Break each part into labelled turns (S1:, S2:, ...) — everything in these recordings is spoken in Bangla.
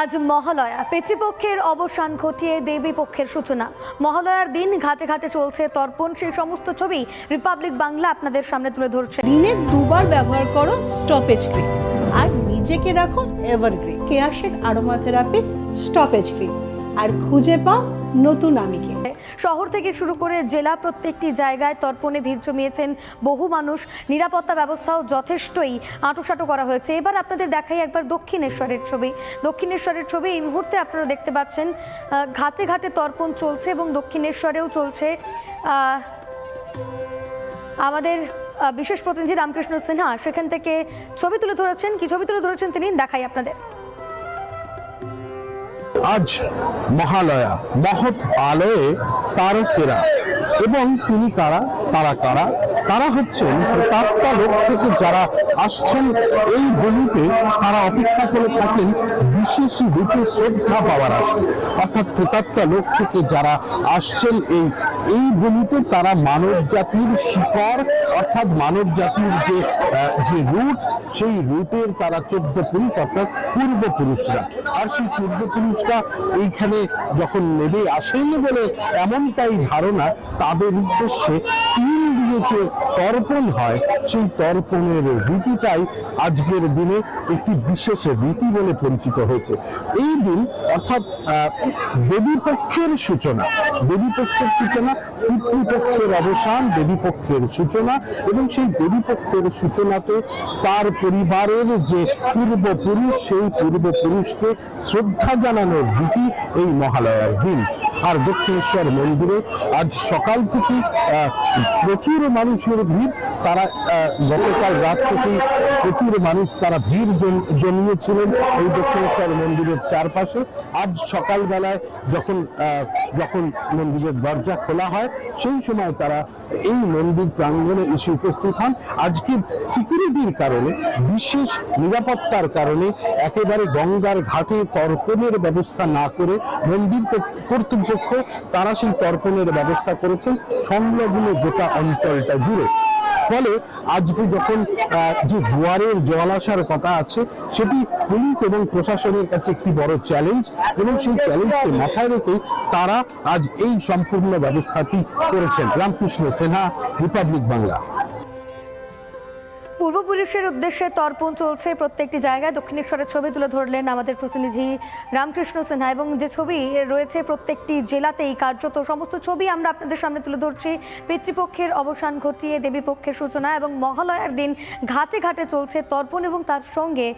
S1: আজ মহালয়া। পিতৃপক্ষের অবসান ঘটিয়ে দেবী পক্ষের সূচনা। মহালয়ার দিন ঘাটে ঘাটে চলছে তর্পণ। সেই সমস্ত ছবি রিপাবলিক বাংলা আপনাদের সামনে তুলে ধরছে।
S2: দিনে দুবার ব্যবহার করো স্টপেজ ক্রিম আর নিজেকে রাখো এভারগ্রিন কেয়াশের আরোমা থেরাপি স্টপেজ ক্রিম আর খুঁজে পাও নতুন আমিকে।
S1: শহর থেকে শুরু করে জেলা প্রত্যেকটি জায়গায় তর্পণে ভিড় জমিয়েছেন বহু মানুষ। নিরাপত্তা ব্যবস্থাও যথেষ্টই আঁটোসাঁটো করা হয়েছে। এবার আপনাদের দেখাই একবার দক্ষিণেশ্বরের ছবি। দক্ষিণেশ্বরের ছবি এই মুহূর্তে আপনারা দেখতে পাচ্ছেন ঘাটে ঘাটে তর্পণ চলছে এবং দক্ষিণেশ্বরেও চলছে। আমাদের বিশেষ প্রতিনিধি রামকৃষ্ণ সিনহা সেখান থেকে ছবি তুলে ধরেছেন। কি ছবি তুলে ধরেছেন তিনি? দেখাই আপনাদের।
S3: আজ মহালয়া, মহৎ আলয়ে তার ফেরা এবং তিনি কারা? তারা কারা? তারা হচ্ছেন প্রতাপ্তা লোক থেকে যারা আসছেন এই ভূমিতে, তারা অপেক্ষা করে থাকেন বিশেষ রূপে শ্রদ্ধা পাওয়ার আসে অর্থাৎ প্রতাপ্তা লোক থেকে যারা আসছেন এই এই বলিতে তারা মানব জাতির শিকড়, অর্থাৎ মানব জাতির যে যে রুট সেই রুটের তারা চোদ্দ পুরুষ, অর্থাৎ পূর্বপুরুষরা। আর সেই পূর্বপুরুষরা এইখানে যখন নেমে আসেনি বলে এমনটাই ধারণা, তাদের উদ্দেশ্যে তিন দিয়ে যে তর্পণ হয়। সেই তর্পণের রীতিটাই আজকের দিনে একটি বিশেষ রীতি বলে পরিচিত হয়েছে। এই দিন অর্থাৎ আহ, দেবী পক্ষের সূচনা দেবী পক্ষের সূচনা পিতৃপক্ষের অবসান দেবী পক্ষের সূচনা এবং সেই দেবী পক্ষের সূচনাতে তার পরিবারের যে পূর্বপুরুষ সেই পূর্বপুরুষকে শ্রদ্ধা জানানোর রীতি এই মহালয়ার দিন। আর দক্ষিণেশ্বর মন্দিরে আজ সকাল থেকে প্রচুর মানুষের ভিড় তারা গতকাল রাত থেকেই প্রচুর মানুষ তারা ভিড় জমিয়েছিলেন এই দক্ষিণেশ্বর মন্দিরের চারপাশে। আজ সকালবেলায় যখন যখন মন্দিরের দরজা খোলা হয়, সেই সময় তারা এই মন্দির প্রাঙ্গণে এসে উপস্থিত হন। আজকে সিকিউরিটির কারণে, বিশেষ নিরাপত্তার কারণে একেবারে গঙ্গার ঘাটে তর্পণের ব্যবস্থা না করে মন্দির কর্ত- কর্তৃপক্ষ তারা সেই তর্পণের ব্যবস্থা করেছেন। সংলগ্ন গোটা অঞ্চলটা জুড়ে। ফলে আজকে যখন যে জোয়ারের জল আসার কথা আছে, সেটি পুলিশ এবং প্রশাসনের কাছে একটি বড় চ্যালেঞ্জ এবং সেই চ্যালেঞ্জকে মাথায় রেখে তারা আজ এই সম্পূর্ণ ব্যবস্থাটি করেছেন। রামকৃষ্ণ সেনা রিপাবলিক বাংলা
S1: পূর্বপুরুষের উদ্দেশ্যে তর্পণ চলছে প্রত্যেকটি জায়গায়। দক্ষিণেশ্বরের ছবি তুলে ধরলেন আমাদের প্রতিনিধি রামকৃষ্ণ সিনহা এবং যে ছবি রয়েছে প্রত্যেকটি জেলাতেই কার্যত সমস্ত ছবি আমরা আপনাদের সামনে তুলে ধরছি। পিতৃপক্ষের অবসান ঘটিয়ে দেবীপক্ষের সূচনা এবং মহালয়ার দিন ঘাটে ঘাটে চলছে তর্পণ এবং তার সঙ্গে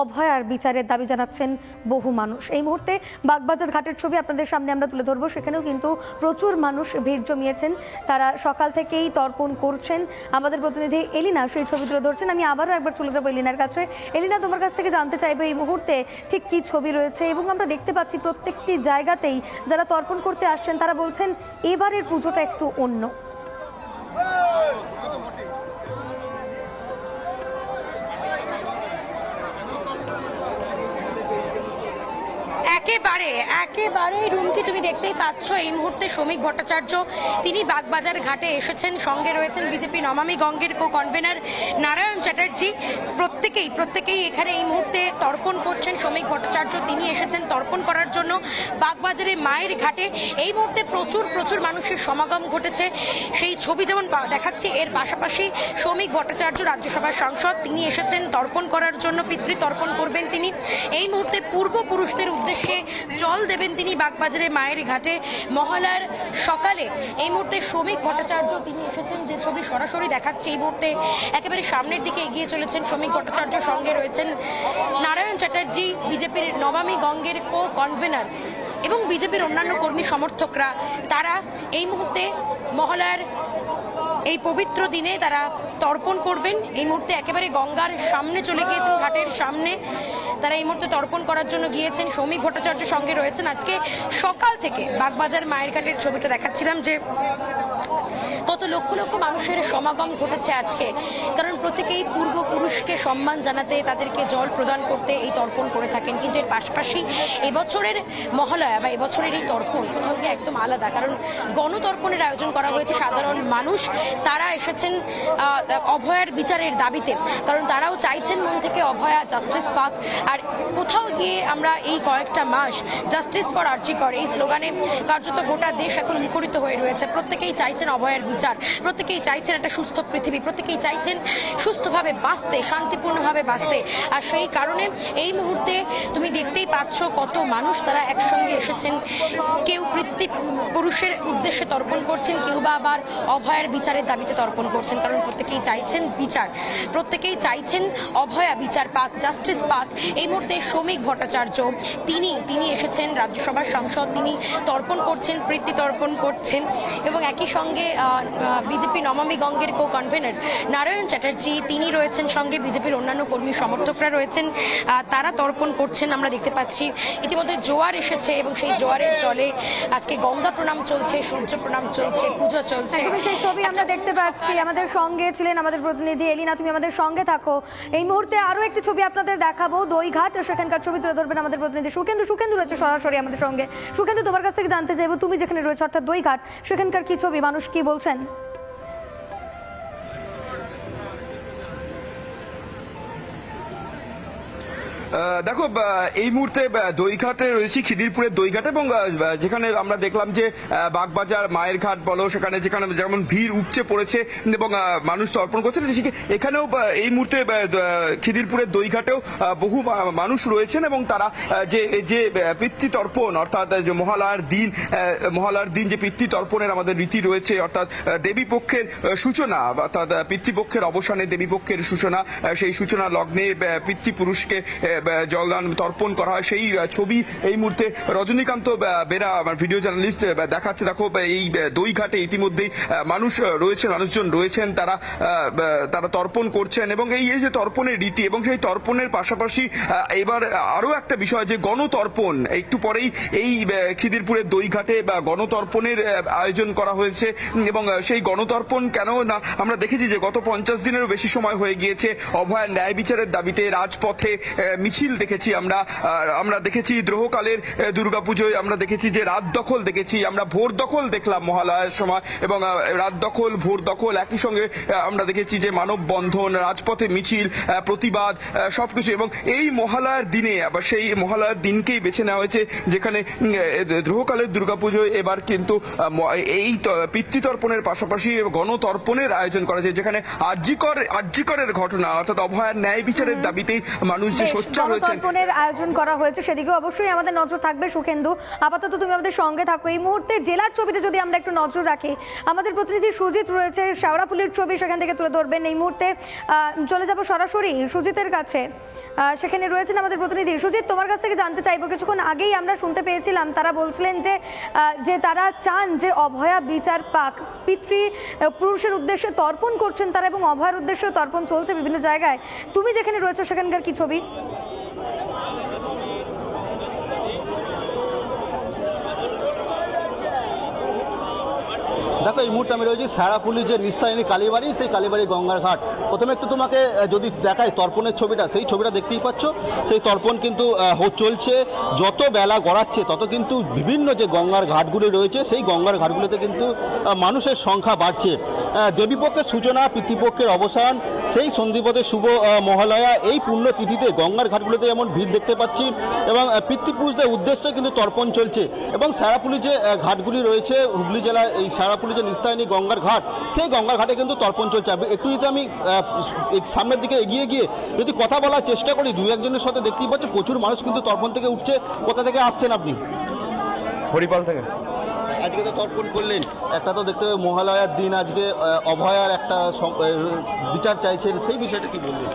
S1: অভয়ার বিচারের দাবি জানাচ্ছেন বহু মানুষ। এই মুহূর্তে বাগবাজার ঘাটের ছবি আপনাদের সামনে আমরা তুলে ধরবো। সেখানেও কিন্তু প্রচুর মানুষ ভিড় জমিয়েছেন। তারা সকাল থেকেই তর্পণ করছেন। আমাদের প্রতিনিধি এলিনা সেই ছবি তুলে ধরছেন আমি আবারও একবার চলে যাব এলিনার কাছে। এলিনা, তোমার কাছ থেকে জানতে চাইব এই মুহূর্তে ঠিক কি ছবি রয়েছে এবং আমরা দেখতে পাচ্ছি প্রত্যেকটি জায়গাতেই যারা তর্পণ করতে আসছেন, তারা বলছেন, এবারের পুজোটা একটু অন্য।
S4: একেবারে একেবারে রুমকি তুমি দেখতেই পাচ্ছ? এই মুহূর্তে শ্রমিক ভট্টাচার্য, তিনি বাগবাজার ঘাটে এসেছেন, সঙ্গে রয়েছেন বিজেপি নমামি গঙ্গের কো কনভেনার নারায়ণ চ্যাটার্জি। প্রত্যেকেই প্রত্যেকেই এখানে এই মুহূর্তে তর্পণ করছেন শ্রমিক ভট্টাচার্য। তিনি এসেছেন তর্পণ করার জন্য বাগবাজারে মায়ের ঘাটে। এই মুহূর্তে প্রচুর প্রচুর মানুষের সমাগম ঘটেছে। সেই ছবি যেমন দেখাচ্ছি, এর পাশাপাশি শ্রমিক ভট্টাচার্য, রাজ্যসভার সাংসদ, তিনি এসেছেন তর্পণ করার জন্য পিতৃ তর্পণ করবেন তিনি। এই মুহূর্তে পূর্বপুরুষদের উদ্দেশ্যে জল দেবেন তিনি বাগবাজারে মায়ের ঘাটে। মহালয়ার সকালে এই মুহূর্তে শ্রমিক ভট্টাচার্য তিনি এসেছেন, যে ছবি সরাসরি দেখাচ্ছে এই মুহূর্তে। একেবারে সামনের দিকে এগিয়ে চলেছেন শ্রমিক ভট্টাচার্য, সঙ্গে রয়েছেন নারায়ণ চ্যাটার্জি, বিজেপির নবামী গঙ্গের কো কনভেনার এবং বিজেপির অন্যান্য কর্মী সমর্থকরা। তারা এই মুহূর্তে মহালয়ার এই পবিত্র দিনে তারা তর্পণ করবেন। এই মুহূর্তে একেবারে গঙ্গার সামনে চলে গিয়েছেন, ঘাটের সামনে। তারা এই মুহূর্তে তর্পণ করার জন্য গিয়েছেন। সৌমিক ভট্টাচার্য সঙ্গে রয়েছেন। আজকে সকাল থেকে বাগবাজার মায়ের ঘাটের ছবিটা দেখাচ্ছিলাম যে কত লক্ষ লক্ষ মানুষের সমাগম ঘটেছে আজকে। কারণ প্রত্যেকেই পূর্বপুরুষকে সম্মান জানাতে তাদেরকে জল প্রদান করতে এই তর্পণ করে থাকেন। কিন্তু এর পাশাপাশি এবছরের মহালয়া বা এবছরের এই তর্পণ কোথাও গিয়ে একদম আলাদা। কারণ গণতর্পণের আয়োজন করা হয়েছে সাধারণ মানুষ। তারা এসেছেন অভয়ার বিচারের দাবিতে। কারণ তারাও চাইছেন মন থেকে অভয়া জাস্টিস পাক। আর কোথাও গিয়ে আমরা এই কয়েকটা মাস জাস্টিস ফর আর্জিকর এই স্লোগানে কার্যত গোটা দেশ এখন মুখরিত হয়ে রয়েছে। প্রত্যেকেই চাইছেন অভয়ের বিচার। প্রত্যেকেই চাইছেন একটা সুস্থ পৃথিবী। প্রত্যেকেই চাইছেন সুস্থভাবে বাঁচতে, শান্তিপূর্ণভাবে বাঁচতে। আর সেই কারণে এই মুহূর্তে তুমি দেখতেই পাচ্ছ কত মানুষ তারা একসঙ্গে এসেছেন। কেউ পৃথিবী পুরুষের উদ্দেশ্যে তর্পণ করছেন, কেউ বা আবার অভয়ের বিচারের দাবিতে তর্পণ করছেন, কারণ প্রত্যেকেই চাইছেন বিচার। প্রত্যেকেই চাইছেন অভয়া বিচার পাক, জাস্টিস পাক। এই মুহূর্তে শ্রমিক ভট্টাচার্য, তিনি তিনি এসেছেন রাজ্যসভার সাংসদ, তিনি তর্পণ করছেন, প্রীতি তর্পণ করছেন এবং একই সঙ্গে বিজেপি নমামি গঙ্গের কো কনভেনার নারায়ণ চ্যাটার্জি তিনি রয়েছেন সঙ্গে বিজেপির অন্যান্য কর্মী সমর্থকরা রয়েছেন। তারা তর্পণ করছেন আমরা দেখতে পাচ্ছি। ইতিমধ্যে জোয়ার এসেছে এবং সেই জোয়ারের জলে আজকে গঙ্গা প্রণাম চলছে সূর্য প্রণাম চলছে পুজো চলছে।
S1: সেই ছবি আমরা দেখতে পাচ্ছি। আমাদের সঙ্গে ছিলেন আমাদের প্রতিনিধি এলিনা তুমি আমাদের সঙ্গে থাকো। এই মুহূর্তে আরও একটি ছবি আপনাদের দেখাবো। দইঘাট সেখানকার ছবি তুলে ধরবেন আমাদের প্রতিনিধি সুকেন্দু সুকেন্দু রয়েছে সরাসরি আমাদের সঙ্গে। সুকেন্দু তোমার কাছ থেকে জানতে চাইব তুমি যেখানে রয়েছে অর্থাৎ দইঘাট সেখানকার কি ছবি? মানুষ কি বলছেন?
S5: দেখো এই মুহূর্তে দইঘাটে রয়েছি খিদিরপুরের দইঘাটে এবং যেখানে আমরা দেখলাম যে বাগবাজার মায়ের ঘাট বলো সেখানে যেখানে যেমন ভিড় উপচে পড়েছে এবং মানুষ তর্পণ করছে। এখানেও এই মুহূর্তে খিদিরপুরের দইঘাটেও বহু মানুষ রয়েছেন এবং তারা যে যে পিতৃতর্পণ অর্থাৎ যে মহালয়ার দিন মহালয়ার দিন যে পিতৃতর্পণের আমাদের রীতি রয়েছে অর্থাৎ আহ, দেবী পক্ষের সূচনা অর্থাৎ পিতৃপক্ষের অবসানে দেবী পক্ষের সূচনা সেই সূচনা লগ্নে পিতৃপুরুষকে জলদান তর্পণ করা হয়। সেই ছবি এই মুহূর্তে রজনীকান্ত বেরা আমার ভিডিও জার্নালিস্ট দেখাচ্ছে। দেখো এই আহ, দইঘাটে ইতিমধ্যেই মানুষ আহ, রয়েছেন মানুষজন রয়েছেন তারা তারা তর্পণ করছেন এবং এই যে তর্পণের রীতি এবং সেই তর্পণের পাশাপাশি এবার আরও একটা বিষয় যে গণতর্পণ একটু পরেই এই খিদিরপুরের দইঘাটে বা গণতর্পণের আয়োজন করা হয়েছে। এবং সেই গণতর্পণ কেন না আমরা দেখেছি যে গত পঞ্চাশ দিনেরও বেশি সময় হয়ে গিয়েছে অভয় ন্যায় বিচারের দাবিতে রাজপথে মিছিল দেখেছি আমরা আমরা দেখেছি দ্রোহকালের দুর্গাপুজোয় আমরা দেখেছি যে রাত দখল দেখেছি আমরা ভোর দখল দেখলাম মহালয়ার সময় এবং রাত দখল ভোর দখল একই সঙ্গে আমরা দেখেছি যে মানববন্ধন রাজপথে মিছিল প্রতিবাদ সবকিছু এবং এই মহালয়ার দিনে আবার সেই মহালয়ার দিনকেই বেছে নেওয়া হয়েছে যেখানে দ্রোহকালের দুর্গাপুজোয় এবার কিন্তু এই পিতৃতর্পণের পাশাপাশি গণতর্পণের আয়োজন করা হয়েছে যেখানে আর্যিকর আর্যিকরের ঘটনা অর্থাৎ অভয়ার ন্যায় বিচারের দাবিতেই মানুষ যে সোচ্চার
S1: আয়োজন করা হয়েছে সেদিকে অবশ্যই আমাদের নজর থাকবে। সুখেন্দু, আপাতত তুমি আমাদের সঙ্গে থাকো। এই মুহূর্তে জেলার ছবিতে যদি আমরা একটু নজর রাখি, আমাদের প্রতিনিধি সুজিত রয়েছে শেওড়াফুলির ছবি সেখান থেকে তুলে ধরবেন। এই মুহূর্তে চলে যাব সরাসরি সুজিতের কাছে। সেখানে রয়েছেন আমাদের প্রতিনিধি। সুজিত, তোমার কাছ থেকে জানতে চাইব, কিছুক্ষণ আগেই আমরা শুনতে পেয়েছিলাম, তারা বলছিলেন যে যে তারা চান যে অভয়া বিচার পাক, পিতৃ পুরুষের উদ্দেশ্যে তর্পণ করছেন তারা এবং অভয়ার উদ্দেশ্যে তর্পণ চলছে বিভিন্ন জায়গায়। তুমি যেখানে রয়েছো, সেখানকার কি ছবি?
S6: দেখো, এই মুহূর্তে আমি রয়েছি সারাপুলি যে নিস্তারিণী কালীবাড়ি, সেই কালীবাড়ি গঙ্গার ঘাট। প্রথমে একটু তোমাকে যদি দেখায় তর্পণের ছবিটা, সেই ছবিটা দেখতেই পাচ্ছ। সেই তর্পণ কিন্তু চলছে। যত বেলা গড়াচ্ছে, তত কিন্তু বিভিন্ন যে গঙ্গার ঘাটগুলি রয়েছে, সেই গঙ্গার ঘাটগুলিতে কিন্তু মানুষের সংখ্যা বাড়ছে। দেবীপক্ষের সূচনা, পিতৃপক্ষের অবসান, সেই সন্ধিপথের শুভ মহালয়া, এই পুণ্য তিথিতে গঙ্গার ঘাটগুলোতে যেমন ভিড় দেখতে পাচ্ছি। এবং পিতৃপুরুষদের উদ্দেশ্যে কিন্তু তর্পণ চলছে। এবং সারাপুলি যে ঘাটগুলি রয়েছে, হুগলি জেলার এই সারাপুলি যে নিস্তারিণী গঙ্গার ঘাট সেই গঙ্গার ঘাটে কিন্তু তর্পণ চলছে। একটু যদি আমি সামনের দিকে এগিয়ে গিয়ে যদি কথা বলার চেষ্টা করি দু একজনের সাথে দেখতেই পাচ্ছি প্রচুর মানুষ কিন্তু তর্পণ থেকে উঠছে। কোথা থেকে আসছেন আপনি?
S5: হরিপাল থেকে।
S6: আজকে তো তর্পণ করলেন। একটা তো দেখতে হবে মহালয়ার দিন আজকে অভয়ার একটা বিচার চাইছেন। সেই বিষয়টা কি বললেন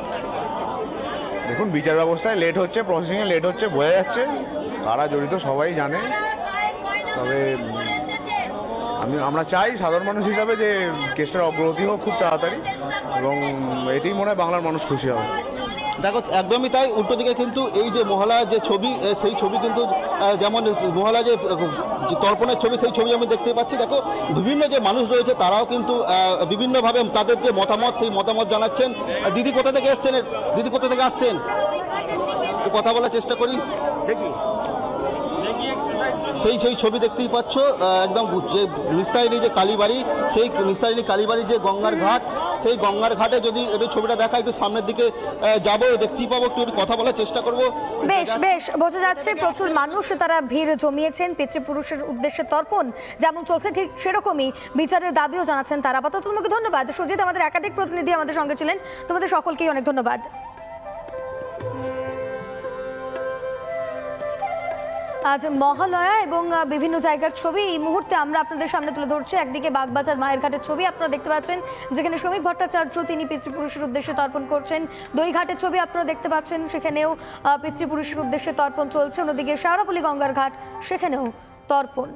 S7: দেখুন বিচার ব্যবস্থায় লেট হচ্ছে প্রসেসিংয়ে লেট হচ্ছে বোঝা যাচ্ছে। কারা জড়িত সবাই জানে। তবে আমি আমরা চাই সাধারণ মানুষ হিসাবে যে কেসটার অগ্রগতি হোক খুব তাড়াতাড়ি এবং এতেই মনে হয় বাংলার মানুষ খুশি হবে।
S6: দেখো একদমই তাই উল্টো দিকে কিন্তু এই যে মহালয়ার যে ছবি সেই ছবি কিন্তু যেমন মহালয়া যে তর্পণের ছবি সেই ছবি আমি দেখতে পাচ্ছি। দেখো বিভিন্ন যে মানুষ রয়েছে তারাও কিন্তু বিভিন্নভাবে তাদের যে মতামত সেই মতামত জানাচ্ছেন। দিদি কোথা থেকে এসছেন? দিদি কোথা থেকে আসছেন? কথা বলার চেষ্টা করি। দেখি। সেই সেই ছবি দেখতেই পাচ্ছ একদম যে নিস্তারিণী যে কালীবাড়ি, সেই নিস্তারিণী কালীবাড়ি যে গঙ্গার ঘাট, সেই গঙ্গার ঘাটে যদি একটু ছবিটা দেখা, একটু সামনের দিকে যাব, দেখতেই পাবো একটু কথা বলার চেষ্টা করব।
S1: বেশ বেশ, বোঝা যাচ্ছে প্রচুর মানুষ তারা ভিড় জমিয়েছেন, পিতৃপুরুষের উদ্দেশ্যে তর্পণ যেমন চলছে ঠিক সেরকমই বিচারের দাবিও জানাচ্ছেন তারা। আপাতত তোমাকে ধন্যবাদ। সুজিত, আমাদের একাধিক প্রতিনিধি আমাদের সঙ্গে ছিলেন। তোমাদের সকলকেই অনেক ধন্যবাদ। আজ মহালয়া এবং বিভিন্ন জায়গার ছবি। এই মুহূর্তে আমরা আপনাদের সামনে তুলে ধরছি। একদিকে বাগবাজার মায়ের ঘাটের ছবি আপনারা দেখতে পাচ্ছেন, যেখানে শ্রমিক ভট্টাচার্য তিনি পিতৃপুরুষের উদ্দেশ্যে তর্পণ করছেন। দই ঘাটের ছবি আপনারা দেখতে পাচ্ছেন, সেখানেও পিতৃপুরুষের উদ্দেশ্যে তর্পণ চলছে। অন্যদিকে শারাপলি গঙ্গার ঘাট, সেখানেও তর্পণ।